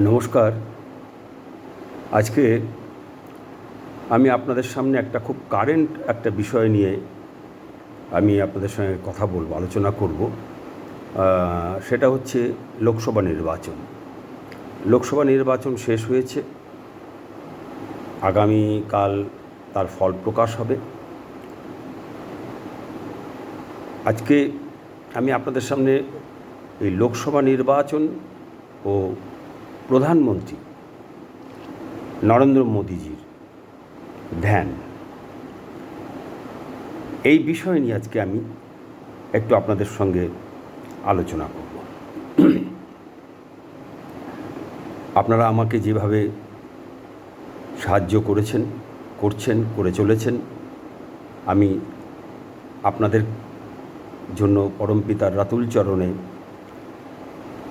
নমস্কার। আজকে আমি আপনাদের সামনে একটা খুব কারেন্ট একটা বিষয় নিয়ে আমি আপনাদের সঙ্গে কথা বলব, আলোচনা করব। সেটা হচ্ছে লোকসভা নির্বাচন। লোকসভা নির্বাচন শেষ হয়েছে। আগামীকাল তার ফল প্রকাশ হবে। আজকে আমি আপনাদের সামনে এই লোকসভা নির্বাচন ও প্রধানমন্ত্রী নরেন্দ্র মোদীজির ধ্যান। এই বিষয় নিয়ে আজকে আমি একটু আপনাদের সঙ্গে আলোচনা করব। আপনারা আমাকে যেভাবে সাহায্য করেছেন, করছেন, করে চলেছেন, আমি আপনাদের জন্য পরমপিতার রাতুল চরণে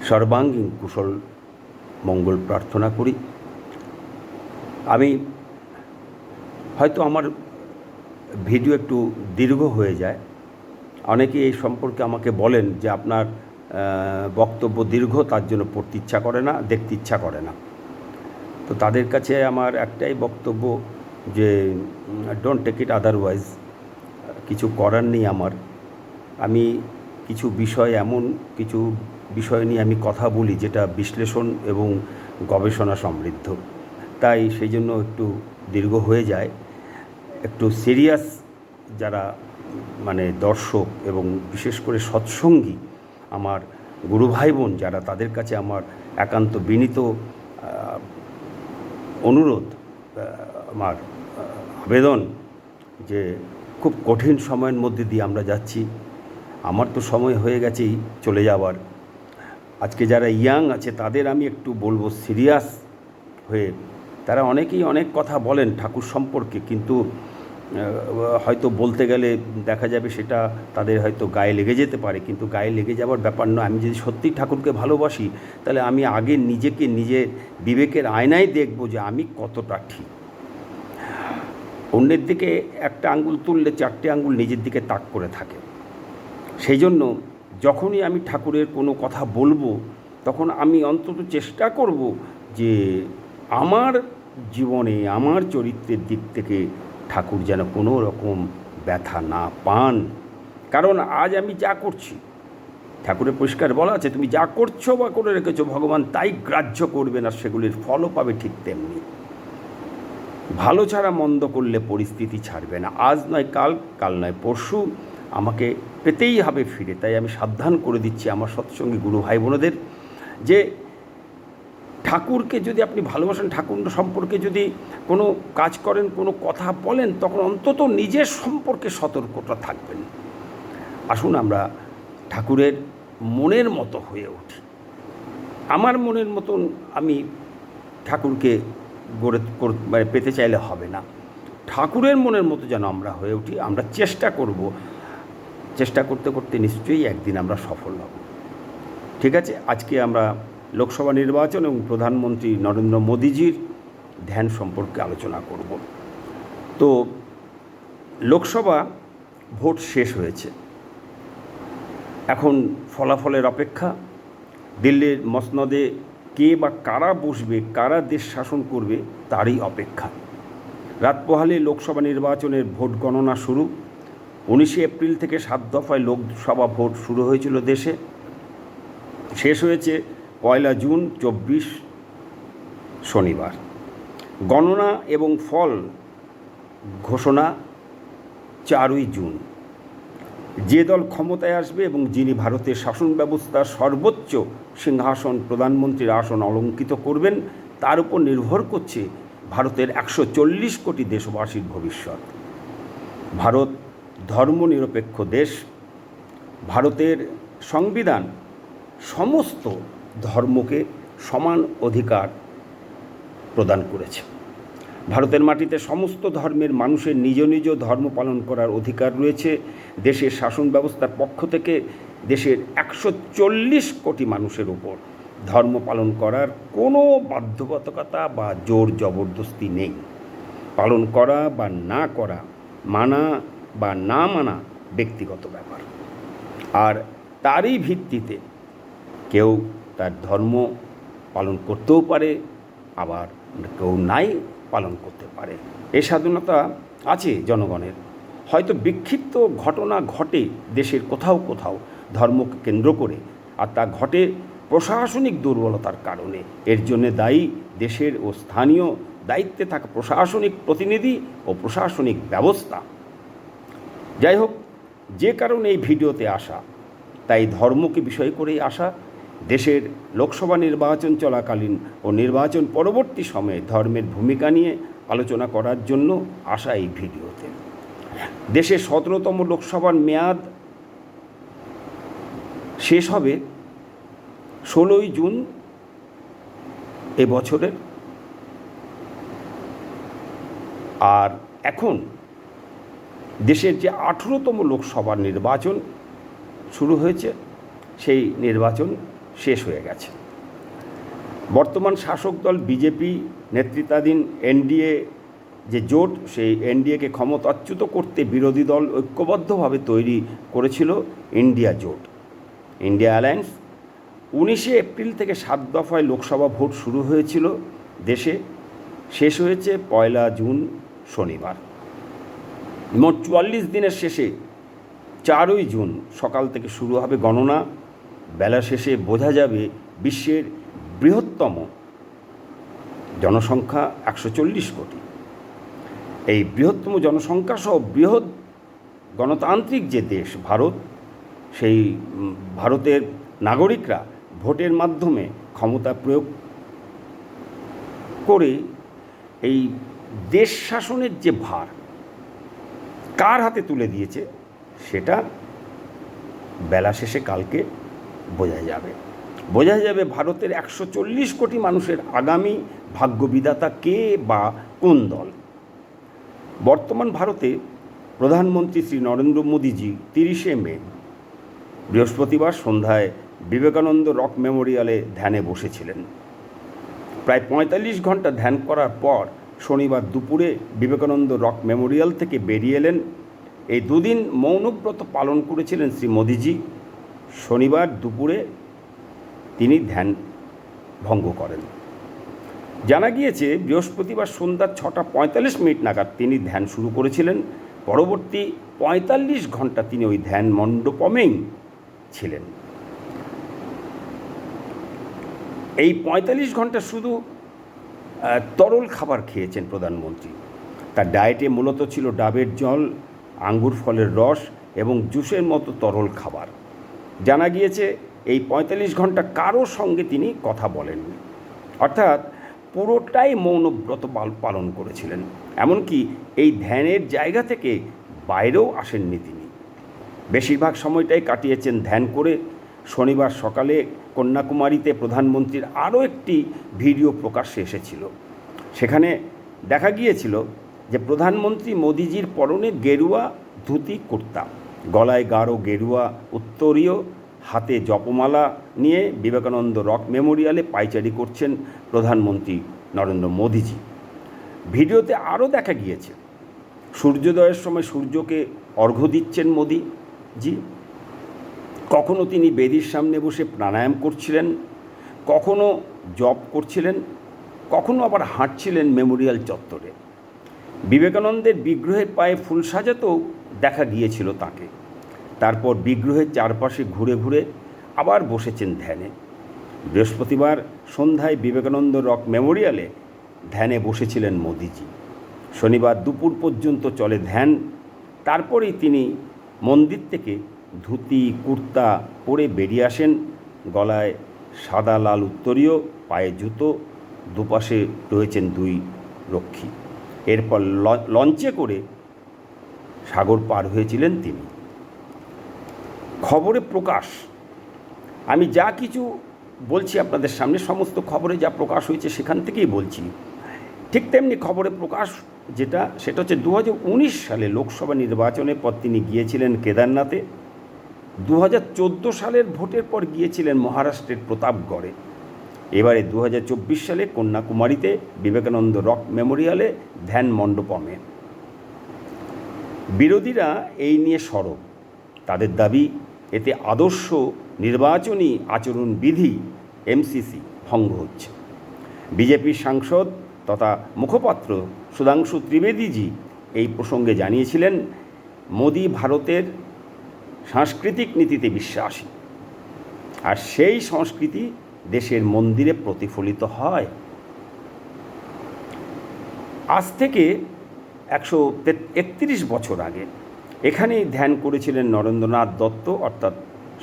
সর্বাঙ্গীন কুশল মঙ্গল প্রার্থনা করি। আমি হয়তো আমার ভিডিও একটু দীর্ঘ হয়ে যায়। অনেকে এই সম্পর্কে আমাকে বলেন যে আপনার বক্তব্য দীর্ঘ, তার জন্য পড়তে ইচ্ছা করে না, দেখতে ইচ্ছা করে না। তো তাদের কাছে আমার একটাই বক্তব্য যে ডোন্ট টেক ইট আদারওয়াইজ কিছু করার নেই আমার। আমি কিছু বিষয় এমন, কিছু বিষয় নিয়ে আমি কথা বলি যেটা বিশ্লেষণ এবং গবেষণা সমৃদ্ধ। তাই সেই জন্য একটু দীর্ঘ হয়ে যায়। একটু সিরিয়াস যারা মানে দর্শক এবং বিশেষ করে সৎসঙ্গী আমার গুরু ভাই বোন যারা তাদের কাছে আমার একান্ত বিনীত অনুরোধ আমার আবেদন যে খুব কঠিন সময়ের মধ্যে দিয়ে আমরা যাচ্ছি। আমার তো সময় হয়ে গেছেই চলে যাওয়ার। আজকে যারা ইয়াং আছে, তাদের আমি একটু বলব সিরিয়াস হয়ে। তারা অনেকেই অনেক কথা বলেন ঠাকুর সম্পর্কে, কিন্তু হয়তো বলতে গেলে দেখা যাবে সেটা তাদের হয়তো গায়ে লেগে যেতে পারে। কিন্তু গায়ে লেগে যাওয়ার ব্যাপার নয়। আমি যদি সত্যিই ঠাকুরকে ভালোবাসি, তাহলে আমি আগে নিজেকে নিজের বিবেকের আয়নায় দেখব যে আমি কতটা ঠিক। অন্যের দিকে একটা আঙ্গুল তুললে চারটে আঙ্গুল নিজের দিকে তাক করে থাকে। সেই জন্য যখনই আমি ঠাকুরের কোনো কথা বলব, তখন আমি অন্তত চেষ্টা করব যে আমার জীবনে, আমার চরিত্রের দিক থেকে ঠাকুর যেন কোনো রকম ব্যথা না পান। কারণ আজ আমি যা করছি ঠাকুরের পরিষ্কার বলা আছে, তুমি যা করছ বা করে রেখেছো, ভগবান তাই গ্রাহ্য করবে না, সেগুলির ফলও পাবে ঠিক তেমনি। ভালো ছাড়া মন্দ করলে পরিস্থিতি ছাড়বে না। আজ নয় কাল কাল নয় পরশু। আমাকে পেতেই হবে ফিরে। তাই আমি সাবধান করে দিচ্ছি আমার সৎসঙ্গী গুরু ভাই বোনেদের যে ঠাকুরকে যদি আপনি ভালোবাসেন, ঠাকুর সম্পর্কে যদি কোনো কাজ করেন, কোনো কথা বলেন, তখন অন্তত নিজের সম্পর্কে সতর্কতা থাকবেন। আসুন আমরা ঠাকুরের মনের মতো হয়ে উঠি। আমার মনের মতন আমি ঠাকুরকে গড়ে মানে পেতে চাইলে হবে না। ঠাকুরের মনের মতো যেন আমরা হয়ে উঠি, আমরা চেষ্টা করব চেষ্টা করতে করতে নিশ্চয়ই একদিন আমরা সফল হব। ঠিক আছে? আজকে আমরা লোকসভা নির্বাচন এবং প্রধানমন্ত্রী নরেন্দ্র মোদীজির ধ্যান সম্পর্কে আলোচনা করব। তো লোকসভা ভোট শেষ হয়েছে। এখন ফলাফলের অপেক্ষা। দিল্লির মসনদে কে বা কারা বসবে, কারা দেশ শাসন করবে, তারই অপেক্ষা। রাত পোহালে লোকসভা নির্বাচনের ভোট গণনা শুরু। উনিশে এপ্রিল থেকে সাত দফায় লোকসভা ভোট শুরু হয়েছিল দেশে। শেষ হয়েছে পয়লা জুন, চব্বিশ শনিবার। গণনা এবং ফল ঘোষণা চারই জুন। যে দল ক্ষমতায় আসবে এবং যিনি ভারতের শাসন ব্যবস্থার সর্বোচ্চ সিংহাসন প্রধানমন্ত্রীর আসন অলঙ্কিত করবেন, তার উপর নির্ভর করছে ভারতের একশো চল্লিশ কোটি দেশবাসীর ভবিষ্যৎ। ভারত ধর্মনিরপেক্ষ দেশ, ভারতের সংবিধান সমস্ত ধর্মকে সমান অধিকার প্রদান করেছে। ভারতের মাটিতে সমস্ত ধর্মের মানুষের নিজ নিজ ধর্ম পালন করার অধিকার রয়েছে। দেশের শাসন ব্যবস্থার পক্ষ থেকে দেশের একশো চল্লিশ কোটি মানুষের উপর ধর্ম পালন করার কোনো বাধ্যবাধকতা বা জোর জবরদস্তি নেই। পালন করা বা না করা মানা বা না মানা ব্যক্তিগত ব্যাপার। আর তারই ভিত্তিতে কেউ তার ধর্ম পালন করতেও পারে, আবার কেউ নাই পালন করতে পারে। এই স্বাধীনতা আছে জনগণের। হয়তো বিক্ষিপ্ত ঘটনা ঘটে দেশের কোথাও কোথাও ধর্মকে কেন্দ্র করে, আর তা ঘটে প্রশাসনিক দুর্বলতার কারণে। এর জন্য দায়ী দেশের ও স্থানীয় দায়িত্বে থাকা প্রশাসনিক প্রতিনিধি ও প্রশাসনিক ব্যবস্থা যাই হোক যে কারণে এই ভিডিওতে আসা, তাই ধর্মকে বিষয় করেই আসা, দেশের লোকসভা নির্বাচন চলাকালীন ও নির্বাচন পরবর্তী সময়ে ধর্মের ভূমিকা নিয়ে আলোচনা করার জন্য আসা এই ভিডিওতে। দেশের সতেরোতম লোকসভার মেয়াদ শেষ হবে ষোলোই জুন এবছরের আর এখন দেশের যে আঠেরোতম লোকসভা নির্বাচন শুরু হয়েছে, সেই নির্বাচন শেষ হয়ে গেছে। বর্তমান শাসক দল বিজেপি নেতৃত্বাধীন এনডিএ যে জোট, সেই এনডিএকে ক্ষমতাচ্যুত করতে বিরোধী দল ঐক্যবদ্ধভাবে তৈরি করেছিল ইন্ডিয়া জোট। ইন্ডিয়া অ্যালায়েন্স উনিশে এপ্রিল থেকে সাত দফায় লোকসভা ভোট শুরু হয়েছিল দেশে। শেষ হয়েছে পয়লা জুন শনিবার। মোট চুয়াল্লিশ দিনের শেষে চারই জুন সকাল থেকে শুরু হবে গণনা। বেলা শেষে বোঝা যাবে বিশ্বের বৃহত্তম জনসংখ্যা একশো চল্লিশ কোটি। এই বৃহত্তম জনসংখ্যা সহ বৃহৎ গণতান্ত্রিক যে দেশ ভারত, সেই ভারতের নাগরিকরা ভোটের মাধ্যমে ক্ষমতা প্রয়োগ করে এই দেশ শাসনের যে ভার কার হাতে তুলে দিয়েছে, সেটা বেলা শেষে কালকে বোঝা যাবে। বোঝা যাবে ভারতের একশো চল্লিশ কোটি মানুষের আগামী ভাগ্যবিধাতা কে বা কোন দল। বর্তমান ভারতে প্রধানমন্ত্রী শ্রী নরেন্দ্র মোদীজি তিরিশে মে, বৃহস্পতিবার সন্ধ্যায় বিবেকানন্দ রক মেমোরিয়ালে ধ্যানে বসেছিলেন। প্রায় পঁয়তাল্লিশ ঘণ্টা ধ্যান করার পর শনিবার দুপুরে বিবেকানন্দ রক মেমোরিয়াল থেকে বেরিয়ে এলেন। এই দুদিন মৌনব্রত পালন করেছিলেন শ্রী মোদিজি। শনিবার দুপুরে তিনি ধ্যান ভঙ্গ করেন। জানা গিয়েছে, বৃহস্পতিবার সন্ধ্যা ছটা পঁয়তাল্লিশ মিনিট নাগাদ তিনি ধ্যান শুরু করেছিলেন। পরবর্তী পঁয়তাল্লিশ ঘণ্টা তিনি ওই ধ্যান মণ্ডপমেই ছিলেন। এই পঁয়তাল্লিশ ঘণ্টা শুধু তরল খাবার খেয়েছেন প্রধানমন্ত্রী। তার ডায়েটে মূলত ছিল ডাবের জল, আঙ্গুর ফলের রস এবং জুসের মতো তরল খাবার। জানা গিয়েছে, এই পঁয়তাল্লিশ ঘণ্টা কারও সঙ্গে তিনি কথা বলেননি অর্থাৎ পুরোটাই মৌনব্রত পাল- পালন করেছিলেন। এমনকি এই ধ্যানের জায়গা থেকে বাইরেও আসেননি তিনি। বেশিরভাগ সময়টাই কাটিয়েছেন ধ্যান করে। শনিবার সকালে কন্যাকুমারীতে প্রধানমন্ত্রীর আরও একটি ভিডিও প্রকাশ্যে এসেছিল। সেখানে দেখা গিয়েছিল যে প্রধানমন্ত্রী মোদিজির পরনে গেরুয়া ধুতি কুর্তা। গলায় গাঢ় গেরুয়া উত্তরীয়, হাতে জপমালা নিয়ে বিবেকানন্দ রক মেমোরিয়ালে পাইচারি করছেন প্রধানমন্ত্রী নরেন্দ্র মোদিজি। ভিডিওতে আরও দেখা গিয়েছে, সূর্যোদয়ের সময় সূর্যকে অর্ঘ্য দিচ্ছেন মোদিজি। কখনো তিনি বেদির সামনে বসে প্রাণায়াম করছিলেন, কখনো জপ করছিলেন, কখনো আবার হাঁটছিলেন মেমোরিয়াল চত্বরে। বিবেকানন্দের বিগ্রহের পায়ে ফুল সাজাতেও দেখা গিয়েছিল তাকে। তারপর বিগ্রহের চারপাশে ঘুরে ঘুরে আবার বসেছেন ধ্যানে। বৃহস্পতিবার সন্ধ্যায় বিবেকানন্দ রক মেমোরিয়ালে ধ্যানে বসেছিলেন মোদিজি। শনিবার দুপুর পর্যন্ত চলে ধ্যান, তারপরেই তিনি মন্দির থেকে ধুতি, কুর্তা পরে বেরিয়ে আসেন। গলায় সাদা লাল উত্তরীয়, পায়ে জুতো, দুপাশে রয়েছেন দুই রক্ষী। এরপর লঞ্চে করে সাগর পার হয়েছিলেন তিনি। খবরে প্রকাশ। আমি যা কিছু বলছি আপনাদের সামনে, সমস্ত খবরে যা প্রকাশ হয়েছে সেখান থেকেই বলছি। ঠিক তেমনি খবরে প্রকাশ যেটা, সেটা হচ্ছে দু হাজার উনিশ সালে লোকসভা নির্বাচনের পর তিনি গিয়েছিলেন কেদারনাথে। দু হাজার চোদ্দ সালের ভোটের পর গিয়েছিলেন মহারাষ্ট্রের প্রতাপগড়ে। এবারে দু হাজার চব্বিশ সালে কন্যাকুমারীতে বিবেকানন্দ রক মেমোরিয়ালে ধ্যান মণ্ডপমে। বিরোধীরা এই নিয়ে সরব। তাদের দাবি, এতে আদর্শ নির্বাচনী আচরণবিধি এমসিসি ভঙ্গ হচ্ছে। বিজেপির সাংসদ তথা মুখপাত্র সুধাংশু ত্রিবেদীজি এই প্রসঙ্গে জানিয়েছিলেন, মোদি ভারতের সাংস্কৃতিক নীতিতে বিশ্বাসী। আর সেই সংস্কৃতি দেশের মন্দিরে প্রতিফলিত হয়। আজ থেকে একশো একত্রিশ বছর আগে এখানেই ধ্যান করেছিলেন নরেন্দ্রনাথ দত্ত, অর্থাৎ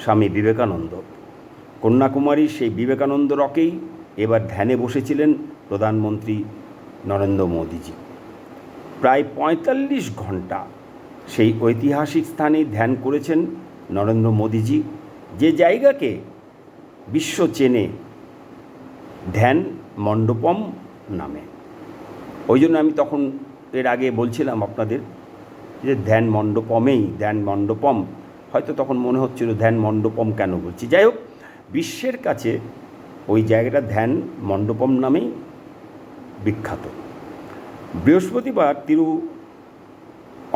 স্বামী বিবেকানন্দ। কন্যাকুমারী সেই বিবেকানন্দ রকেই এবার ধ্যানে বসেছিলেন প্রধানমন্ত্রী নরেন্দ্র মোদীজি। প্রায় পঁয়তাল্লিশ ঘণ্টা সেই ঐতিহাসিক স্থানে ধ্যান করেছেন নরেন্দ্র মোদীজি। যে জায়গাকে বিশ্ব চেনে ধ্যান মণ্ডপম নামে। ওই জন্য আমি তখন এর আগে বলছিলাম আপনাদের যে ধ্যান মণ্ডপমেই, ধ্যান মণ্ডপম। হয়তো তখন মনে হচ্ছিল ধ্যান মণ্ডপম কেন বলছি। যাই হোক, বিশ্বের কাছে ওই জায়গাটা ধ্যান মণ্ডপম নামেই বিখ্যাত। বৃহস্পতিবার তিরু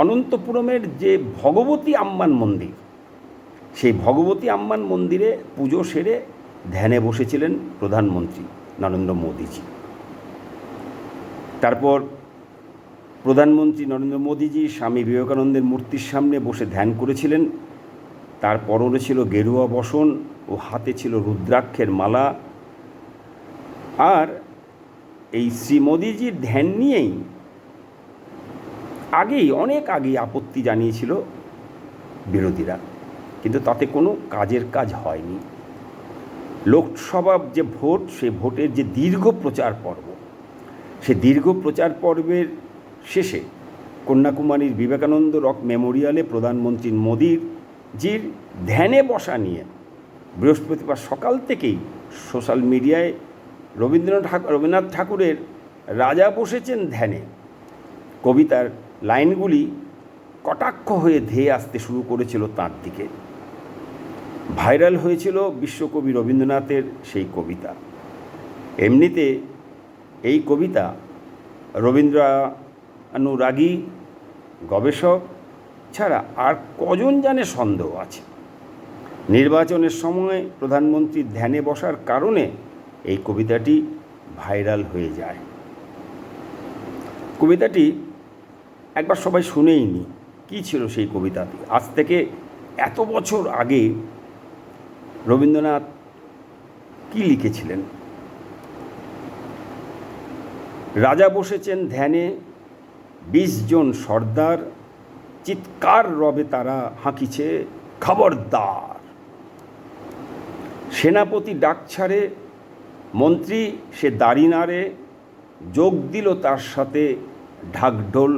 অনন্তপুরমের যে ভগবতী আম্মান মন্দির, সেই ভগবতী আম্মান মন্দিরে পুজো সেরে ধ্যানে বসেছিলেন প্রধানমন্ত্রী নরেন্দ্র মোদীজি। তারপর প্রধানমন্ত্রী নরেন্দ্র মোদীজি স্বামী বিবেকানন্দের মূর্তির সামনে বসে ধ্যান করেছিলেন। তার পরনে ছিল গেরুয়া বসন ও হাতে ছিল রুদ্রাক্ষের মালা। আর এই শ্রী মোদীজির ধ্যান নিয়েই আগেই, অনেক আগেই আপত্তি জানিয়েছিল বিরোধীরা। কিন্তু তাতে কোনো কাজের কাজ হয়নি। লোকসভা যে ভোট, সে ভোটের যে দীর্ঘ প্রচার পর্ব, সে দীর্ঘ প্রচার পর্বের শেষে কন্যাকুমারীর বিবেকানন্দ রক মেমোরিয়ালে প্রধানমন্ত্রী মোদীর জির ধ্যানে বসা নিয়ে বৃহস্পতিবার সকাল থেকেই সোশ্যাল মিডিয়ায় রবীন্দ্রনাথ ঠাকুর, রবীন্দ্রনাথ ঠাকুরের রাজা বসেছেন ধ্যানে। কবিতার লাইনগুলি কটাক্ষ হয়ে ধেয়ে আসতে শুরু করেছিল তার দিকে। ভাইরাল হয়েছিল বিশ্বকবি রবীন্দ্রনাথের সেই কবিতা। এমনিতে এই কবিতা রবীন্দ্রানুরাগী গবেষক ছাড়া আর কজন জানে সন্দেহ আছে? নির্বাচনের সময় প্রধানমন্ত্রীর ধ্যানে বসার কারণে এই কবিতাটি ভাইরাল হয়ে যায়। কবিতাটি একবার সবাই শুনেই নি, কী ছিল সেই কবিতাটি আজ থেকে এত বছর আগে রবীন্দ্রনাথ কি লিখেছিলেন? রাজা বসেছেন ধ্যানে, বিশ জন সর্দার, চিৎকার রবে তারা হাঁকিছে খবরদার। সেনাপতি ডাক ছাড়ে, মন্ত্রী সে দাড়ি নাড়ে, যোগ দিল তার সাথে ঢাকঢোল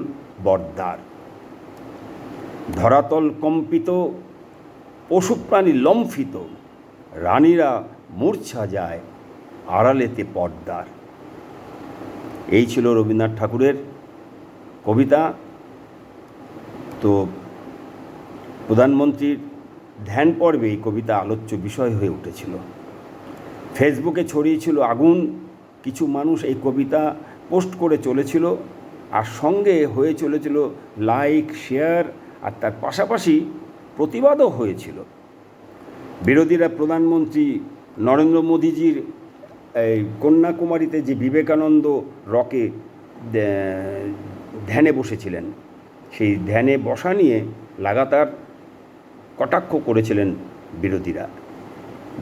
বর্দার ধরাতল কম্পিত পশু প্রাণী লম্ফিত, রানীরা মূর্ছা যায় আড়ালেতে পর্দার এই ছিল রবীন্দ্রনাথ ঠাকুরের কবিতা। তো প্রধানমন্ত্রীর ধ্যান পর্বে এই কবিতা আলোচ্য বিষয় হয়ে উঠেছিল। ফেসবুকে ছড়িয়েছিল আগুন, কিছু মানুষ এই কবিতা পোস্ট করে চলেছিল। আর সঙ্গে হয়ে চলেছিল লাইক, শেয়ার আর তার পাশাপাশি প্রতিবাদও হয়েছিল। বিরোধীরা প্রধানমন্ত্রী নরেন্দ্র মোদীজির এই কন্যাকুমারীতে যে বিবেকানন্দ রকে ধ্যানে বসেছিলেন, সেই ধ্যানে বসা নিয়ে লাগাতার কটাক্ষ করেছিলেন বিরোধীরা।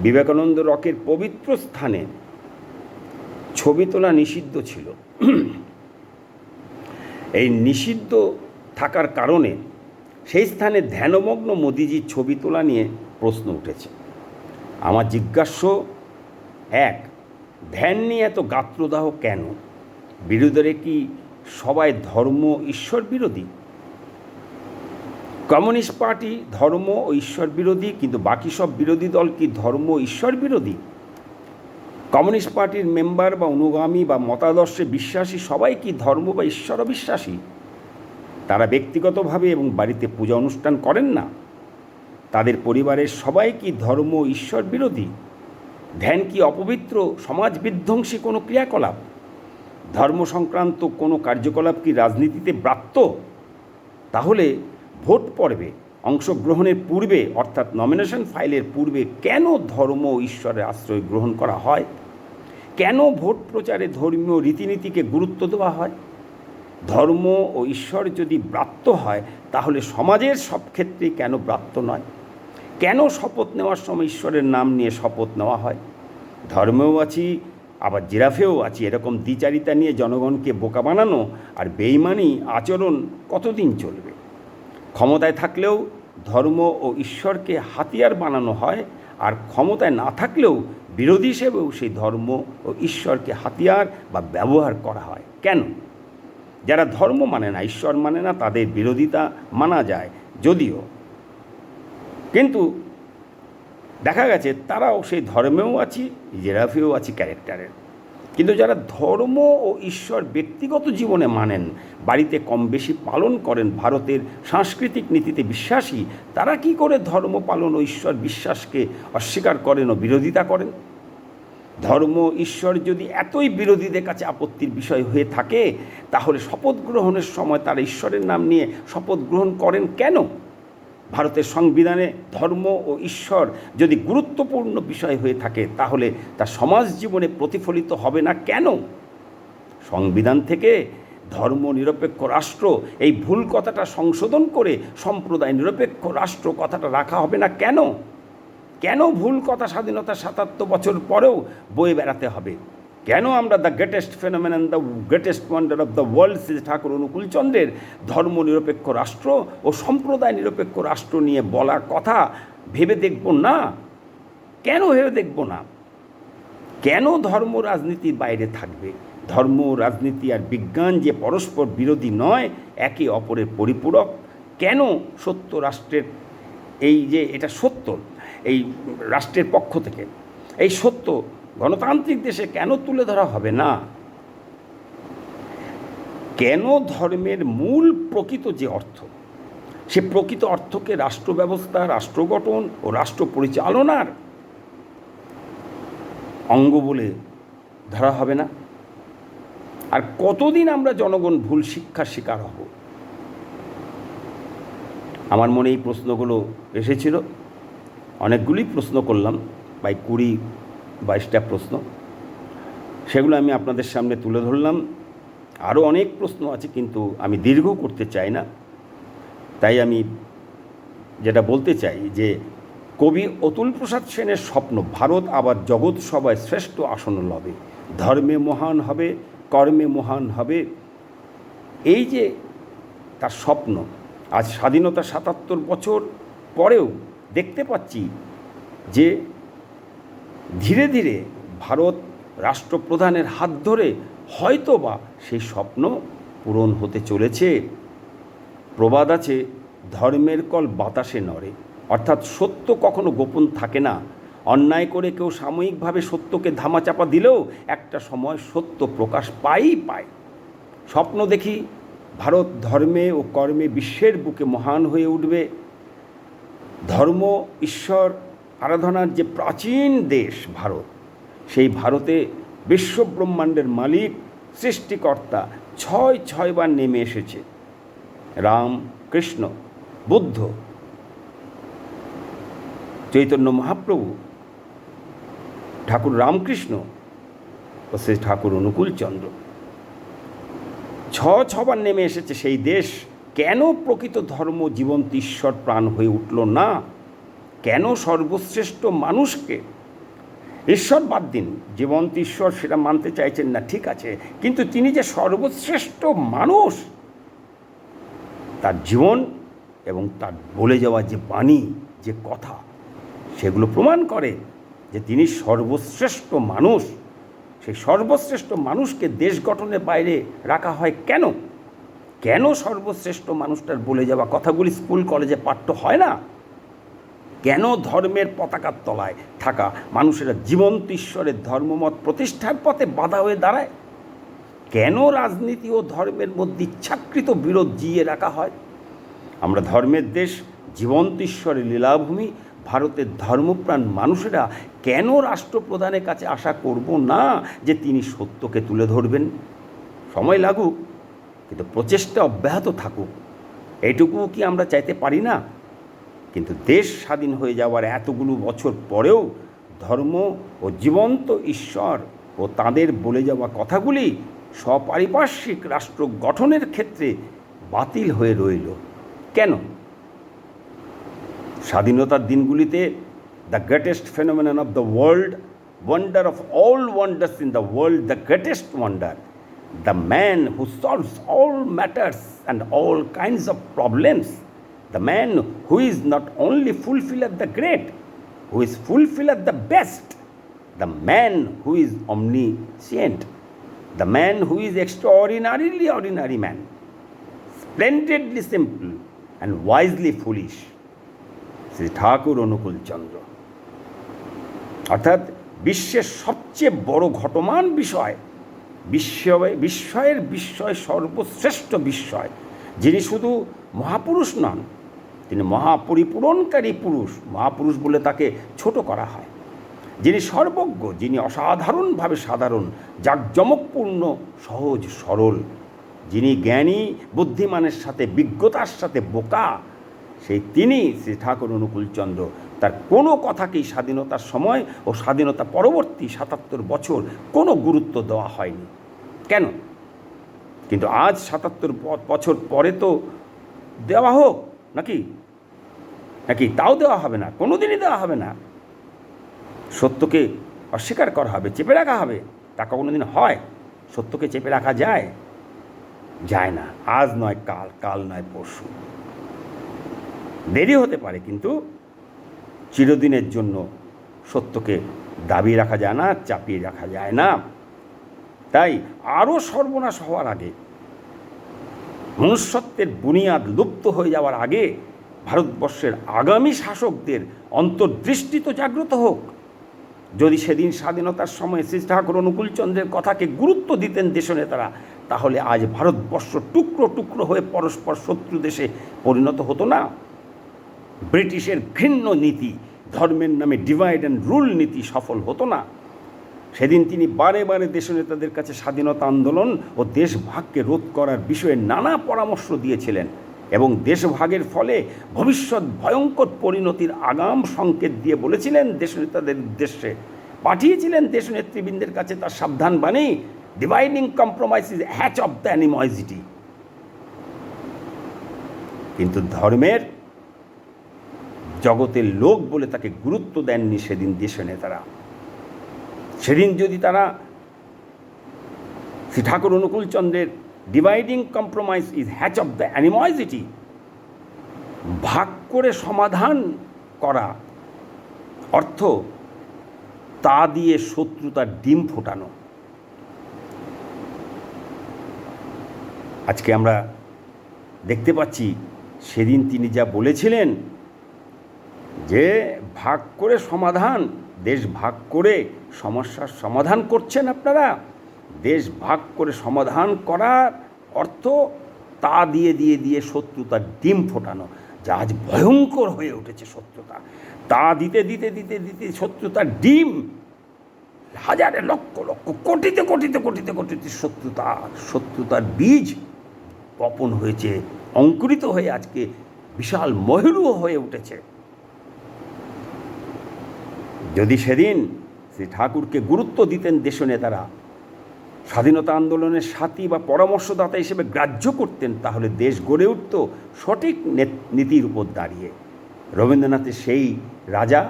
বিবেকানন্দ রকের পবিত্র স্থানে ছবি তোলা নিষিদ্ধ ছিল। এই নিষিদ্ধ থাকার কারণে সেই স্থানে ধ্যানমগ্ন মোদিজির ছবি তোলা নিয়ে প্রশ্ন উঠেছে। আমার জিজ্ঞাস্য, এক, ধ্যান নিয়ে এত গাত্রদাহ কেন? বিরোধীরা কি সবাই ধর্ম ঈশ্বর বিরোধী? কমিউনিস্ট পার্টি ধর্ম ও ঈশ্বর বিরোধী, কিন্তু বাকি সব বিরোধী দল কি ধর্ম ঈশ্বর বিরোধী? কমিউনিস্ট পার্টির মেম্বার বা অনুগামী বা মতাদর্শে বিশ্বাসী সবাই কি ধর্ম বা ঈশ্বর বিশ্বাসী? তারা ব্যক্তিগতভাবে এবং বাড়িতে পূজা অনুষ্ঠান করেন না? তাদের পরিবারের সবাই কি ধর্ম ঈশ্বর বিরোধী? ধ্যান কি অপবিত্র, সমাজ বিধ্বংসী কোনো ক্রিয়াকলাপ? ধর্ম সংক্রান্ত কোনো কার্যকলাপ কি রাজনীতিতে ব্রাত্য? তাহলে ভোট পর্বে অংশগ্রহণের পূর্বে, অর্থাৎ নমিনেশন ফাইলের পূর্বে কেন ধর্ম ঈশ্বরের আশ্রয় গ্রহণ করা হয়? কেন ভোট প্রচারে ধর্মীয় রীতিনীতিকে গুরুত্ব দেওয়া হয়? ধর্ম ও ঈশ্বর যদি ব্রাত্য হয়, তাহলে সমাজের সব ক্ষেত্রেই কেন ব্রাত্য নয়? কেন শপথ নেওয়ার সময় ঈশ্বরের নাম নিয়ে শপথ নেওয়া হয়? ধর্মেও আছি, আবার জিরাফেও আছি, এরকম দ্বিচারিতা নিয়ে জনগণকে বোকা বানানো আর বেইমানি আচরণ কতদিন চলবে? ক্ষমতায় থাকলেও ধর্ম ও ঈশ্বরকে হাতিয়ার বানানো হয়, আর ক্ষমতায় না থাকলেও বিরোধী হিসেবেও সেই ধর্ম ও ঈশ্বরকে হাতিয়ার বা ব্যবহার করা হয়। কেন? যারা ধর্ম মানে না, ঈশ্বর মানে না, তাদের বিরোধিতা মানা যায় যদিও। কিন্তু দেখা গেছে তারাও সেই ধর্মেও আছি, জেরাফিও আছি, ক্যারেক্টারের। কিন্তু যারা ধর্ম ও ঈশ্বর ব্যক্তিগত জীবনে মানেন, বাড়িতে কম বেশি পালন করেন, ভারতের সাংস্কৃতিক নীতিতে বিশ্বাসী, তারা কি করে ধর্ম পালন ও ঈশ্বর বিশ্বাসকে অস্বীকার করেন ও বিরোধিতা করেন? ধর্ম ঈশ্বর যদি এতই বিরোধীদের কাছে আপত্তির বিষয় হয়ে থাকে, তাহলে শপথ গ্রহণের সময় তারা ঈশ্বরের নাম নিয়ে শপথ গ্রহণ করেন কেন? ভারতের সংবিধানে ধর্ম ও ঈশ্বর যদি গুরুত্বপূর্ণ বিষয় হয়ে থাকে, তাহলে তা সমাজ জীবনে প্রতিফলিত হবে না কেন? সংবিধান থেকে ধর্ম নিরপেক্ষ রাষ্ট্র, এই ভুল কথাটা সংশোধন করে সম্প্রদায় নিরপেক্ষ রাষ্ট্র কথাটা রাখা হবে না কেন? কেন ভুল কথা স্বাধীনতা সাতাত্তর বছর পরেও বয়ে বেড়াতে হবে? কেন আমরা the greatest phenomenon and the greatest wonder of the world Shri Thakur অনুকূলচন্দ্রের ধর্ম নিরপেক্ষ রাষ্ট্র ও সম্প্রদায় নিরপেক্ষ রাষ্ট্র নিয়ে বলা কথা ভেবে দেখব না? কেন ভেবে দেখব না? কেন ধর্ম রাজনীতির বাইরে থাকবে? ধর্ম, রাজনীতি আর বিজ্ঞান যে পরস্পর বিরোধী নয়, একে অপরের পরিপূরক। কেন সত্য রাষ্ট্রের এই যে এটা সত্য, এই রাষ্ট্রের পক্ষ থেকে, এই সত্য গণতান্ত্রিক দেশে কেন তুলে ধরা হবে না? কেন ধর্মের মূল প্রকৃত যে অর্থ, সে প্রকৃত অর্থকে রাষ্ট্র ব্যবস্থা রাষ্ট্র গঠন ও রাষ্ট্র পরিচালনার অঙ্গ বলে ধরা হবে না? আর কতদিন আমরা জনগণ ভুল শিক্ষার শিকার হব? আমার মনে এই প্রশ্নগুলো এসেছিল। অনেকগুলি প্রশ্ন করলাম। প্রায় কুড়ি বাইশটা প্রশ্ন। সেগুলো আমি আপনাদের সামনে তুলে ধরলাম। আরও অনেক প্রশ্ন আছে কিন্তু আমি দীর্ঘ করতে চাই না। তাই আমি যেটা বলতে চাই যে, কবি অতুল প্রসাদ সেনের স্বপ্ন, ভারত আবার জগৎ সভায় শ্রেষ্ঠ আসন লবে। ধর্মে মহান হবে, কর্মে মহান হবে। এই যে তার স্বপ্ন, আজ স্বাধীনতা সাতাত্তর বছর পরেও দেখতে পাচ্ছি যে ধীরে ধীরে ভারত রাষ্ট্রপ্রধানের হাত ধরে হয়তো বা সেই স্বপ্ন পূরণ হতে চলেছে। প্রবাদ আছে, ধর্মের কল বাতাসে নড়ে। অর্থাৎ সত্য কখনো গোপন থাকে না। অন্যায় করে কেউ সাময়িকভাবে সত্যকে ধামাচাপা দিলেও একটা সময় সত্য প্রকাশ পাই পায়। স্বপ্ন দেখি ভারত ধর্মে ও কর্মে বিশ্বের বুকে মহান হয়ে উঠবে। ধর্ম, ঈশ্বর আরাধনার যে প্রাচীন দেশ ভারত, সেই ভারতে বিশ্বব্রহ্মাণ্ডের মালিক, সৃষ্টিকর্তা ছয় ছয়বার নেমে এসেছে। রাম, কৃষ্ণ, বুদ্ধ, চৈতন্য মহাপ্রভু, ঠাকুর রামকৃষ্ণ ও শ্রী ঠাকুর অনুকূলচন্দ্র ছ ছবার নেমে এসেছে সেই দেশ। কেন প্রকৃত ধর্ম জীবন্ত ঈশ্বর প্রাণ হয়ে উঠল না? কেন সর্বশ্রেষ্ঠ মানুষকে? ঈশ্বর বাদ দিন। জীবন্ত ঈশ্বর সেটা মানতে চাইছেন না, ঠিক আছে। কিন্তু তিনি যে সর্বশ্রেষ্ঠ মানুষ, তার জীবন এবং তার বলে যাওয়া যে বাণী, যে কথা, সেগুলো প্রমাণ করে যে তিনি সর্বশ্রেষ্ঠ মানুষ। সেই সর্বশ্রেষ্ঠ মানুষকে দেশ গঠনের বাইরে রাখা হয় কেন? কেন সর্বশ্রেষ্ঠ মানুষটার বলে যাওয়া কথাগুলি স্কুল, কলেজে পাঠ্য হয় না? কেন ধর্মের পতাকার তলায় থাকা মানুষেরা জীবন্ত ঈশ্বরের ধর্মমত প্রতিষ্ঠার পথে বাধা হয়ে দাঁড়ায়? কেন রাজনীতি ও ধর্মের মধ্যে ইচ্ছাকৃত বিরোধ জিয়ে রাখা হয়? আমরা ধর্মের দেশ, জীবন্ত ঈশ্বরের লীলাভূমি, ভারতের ধর্মপ্রাণ মানুষেরা কেন রাষ্ট্রপ্রধানের কাছে আশা করব না যে তিনি সত্যকে তুলে ধরবেন? সময় লাগুক, কিন্তু প্রচেষ্টা অব্যাহত থাকুক। এটুকু কি আমরা চাইতে পারি না? কিন্তু দেশ স্বাধীন হয়ে যাওয়ার এতগুলো বছর পরেও ধর্ম ও জীবন্ত ঈশ্বর ও তাদের বলে যাওয়া কথাগুলি স্বপারিপার্শ্বিক রাষ্ট্র গঠনের ক্ষেত্রে বাতিল হয়ে রইল। কেন? স্বাধীনতার দিনগুলিতে the greatest phenomenon of the world wonder of all wonders in the world the greatest wonder the man who solves all matters and all kinds of problems who is not only fulfil at the great who is fulfil at the best the man who is omniscient, the man who is extraordinarily ordinary man, splendidly simple and wisely foolish. Shri Thakur Anukul Chandra অর্থাৎ বিশ্বের সবচেয়ে বড় ঘটমান বিষয় বিশ্ব বিস্ময়ের বিস্ময় সর্বশ্রেষ্ঠ বিস্ময় যিনি শুধু মহাপুরুষ নন তিনি মহাপরিপূরণকারী পুরুষ। মহাপুরুষ বলে তাকে ছোট করা হয়। যিনি সর্বজ্ঞ, যিনি অসাধারণভাবে সাধারণ, জাঁকজমকপূর্ণ, সহজ, সরল, যিনি জ্ঞানী, বুদ্ধিমানের সাথে, বিজ্ঞতার সাথে বোকা, সেই তিনি শ্রী ঠাকুর অনুকূলচন্দ্র। তার কোনো কথাকেই স্বাধীনতার সময় ও স্বাধীনতা পরবর্তী সাতাত্তর বছর কোনো গুরুত্ব দেওয়া হয়নি। কেন? কিন্তু আজ সাতাত্তর বছর পরে তো দেওয়া হোক। নাকি? নাকি তাও দেওয়া হবে না? কোনো দিনই দেওয়া হবে না। সত্যকে অস্বীকার করা হবে, চেপে রাখা হবে। তা কোনো দিন হয়? সত্যকে চেপে রাখা যায়? যায় না। আজ নয়, কাল কাল নয়, পরশু। দেরি হতে পারে, কিন্তু চিরদিনের জন্য সত্যকে দাবি রাখা যায় না, চাপিয়ে রাখা যায় না। তাই আরও সর্বনাশ হওয়ার আগে মনুষ্যত্বের বুনিয়াদ লুপ্ত হয়ে যাওয়ার আগে ভারতবর্ষের আগামী শাসকদের অন্তর্দৃষ্টি তো জাগ্রত হোক। যদি সেদিন স্বাধীনতার সময় শ্রী ঠাকুর অনুকূলচন্দ্রের কথাকে গুরুত্ব দিতেন দেশনেতারা, তাহলে আজ ভারতবর্ষ টুকরো টুকরো হয়ে পরস্পর শত্রু দেশে পরিণত হতো না। ব্রিটিশের ঘৃণ্য নীতি, ধর্মের নামে ডিভাইড অ্যান্ড রুল নীতি সফল হতো না। সেদিন তিনি বারে বারে দেশনেতাদের কাছে স্বাধীনতা আন্দোলন ও দেশভাগকে রোধ করার বিষয়ে নানা পরামর্শ দিয়েছিলেন এবং দেশভাগের ফলে ভবিষ্যৎ ভয়ঙ্কর পরিণতির আগাম সংকেত দিয়ে বলেছিলেন দেশনেতাদের উদ্দেশ্যে। পাঠিয়েছিলেন দেশনেতৃবৃন্দের কাছে তার সাবধান বাণী dividing compromise is hatch of the animosity কিন্তু ধর্মের জগতের লোক বলে তাকে গুরুত্ব দেননি সেদিন দেশ নেতারা সেদিন যদি তারা Shri Thakur অনুকূলচন্দ্রের dividing compromise is hatch of the animosity ভাগ করে সমাধান করা অর্থ তা দিয়ে শত্রুতার ডিম ফোটানো। আজকে আমরা দেখতে পাচ্ছি, সেদিন তিনি যা বলেছিলেন যে ভাগ করে সমাধান দেশ ভাগ করে সমস্যার সমাধান করছেন আপনারা। দেশ ভাগ করে সমাধান করার অর্থ তা দিয়ে দিয়ে দিয়ে শত্রুতার ডিম ফোটানো, যা আজ ভয়ঙ্কর হয়ে উঠেছে শত্রুতা। তা দিতে দিতে দিতে দিতে শত্রুতার ডিম, হাজারে লক্ষ লক্ষ, কোটিতে কোটিতে কোটিতে কোটিতে শত্রুতা, শত্রুতার বীজ বপন হয়েছে, অঙ্কুরিত হয়ে আজকে বিশাল ময়ূরও হয়ে উঠেছে। যদি সেদিন শ্রী ঠাকুরকে গুরুত্ব দিতেন দেশনেতারা স্বাধীনতা আন্দোলনের সাথী বা পরামর্শদাতা হিসেবে গ্রাহ্য করতেন, তাহলে দেশ গড়ে উঠত সঠিক নীতির উপর দাঁড়িয়ে। রবীন্দ্রনাথের সেই রাজা,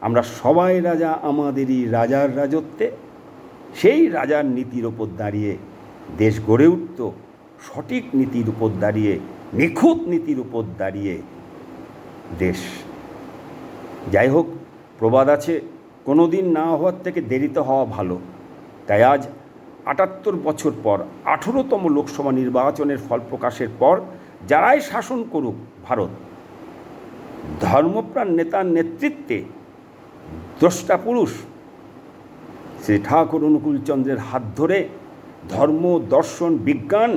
আমরা সবাই রাজা, আমাদেরই রাজার রাজত্বে, সেই রাজার নীতির ওপর দাঁড়িয়ে দেশ গড়ে উঠত, সঠিক নীতির উপর দাঁড়িয়ে, নিখুঁত নীতির উপর দাঁড়িয়ে দেশ। যাই হোক প্রবাদ আছে কোনো দিন না হওয়ার থেকে দেরিতে হওয়া ভালো। তাই আজ আটাত্তর বছর পর আঠেরোতম লোকসভা নির্বাচনের ফল প্রকাশের পর যারাই শাসন করুক ভারত, ধর্মপ্রাণ নেতার নেতৃত্বে দ্রষ্টা পুরুষ শ্রী ঠাকুর অনুকূলচন্দ্রের হাত ধরে ধর্ম, দর্শন, বিজ্ঞান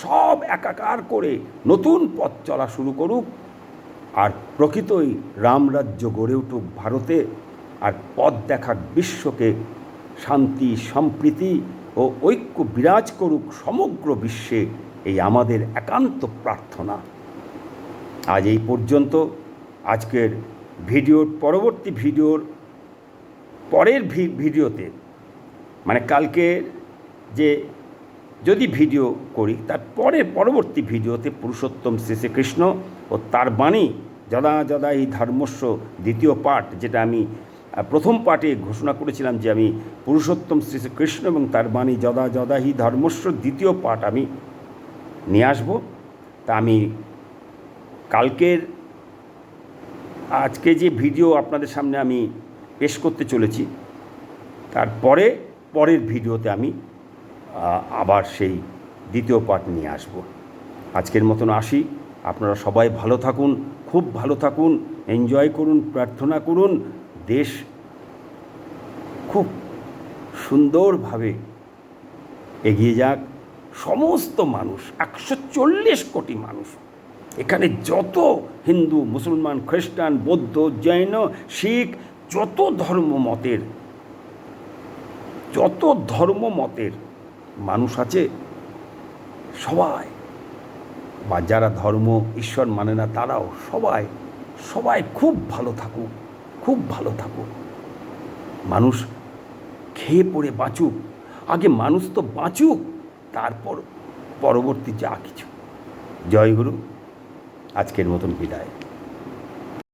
সব একাকার করে নতুন পথ চলা শুরু করুক। আর প্রকৃতই রামরাজ্য গড়ে উঠুক ভারতে আর পথ দেখাক বিশ্বকে শান্তি, সম্প্রীতি ও ঐক্য বিরাজ করুক সমগ্র বিশ্বে এই আমাদের একান্ত প্রার্থনা। আজ এই পর্যন্ত। আজকের ভিডিওর পরবর্তী ভিডিওর পরের ভিডিওতে মানে কালকে যে যদি ভিডিও করি, তার পরের পরবর্তী ভিডিওতে পুরুষোত্তম শ্রী শ্রীকৃষ্ণ ও তার বাণী যদা যদা এই ধর্মস্ব দ্বিতীয় পাঠ, যেটা আমি প্রথম পাঠে ঘোষণা করেছিলাম যে আমি পুরুষোত্তম শ্রী শ্রীকৃষ্ণ এবং তার বাণী যদা যদা হি ধর্মস্ব দ্বিতীয় পাঠ আমি নিয়ে আসব। তা আমি কালকের, আজকে যে ভিডিও আপনাদের সামনে আমি পেশ করতে চলেছি তারপরে পরের ভিডিওতে আমি আবার সেই দ্বিতীয় পার্ট নিয়ে আসব। আজকের মতন আসি। আপনারা সবাই ভালো থাকুন, খুব ভালো থাকুন এনজয় করুন, প্রার্থনা করুন। দেশ খুব সুন্দরভাবে এগিয়ে যাক। সমস্ত মানুষ, একশো চল্লিশ কোটি মানুষ, এখানে যত হিন্দু, মুসলমান, খ্রিস্টান, বৌদ্ধ, জৈন, শিখ, যত ধর্ম মতের, যত ধর্ম মতের মানুষ আছে, সবাই বা যারা ধর্ম ঈশ্বর মানে না, তারাও সবাই সবাই খুব ভালো থাকুক, খুব ভালো থাকুক। মানুষ খেয়ে পড়ে বাঁচুক, আগে মানুষ তো বাঁচুক, তারপর পরবর্তী যা কিছু। জয় গুরু, আজকের মতন বিদায়।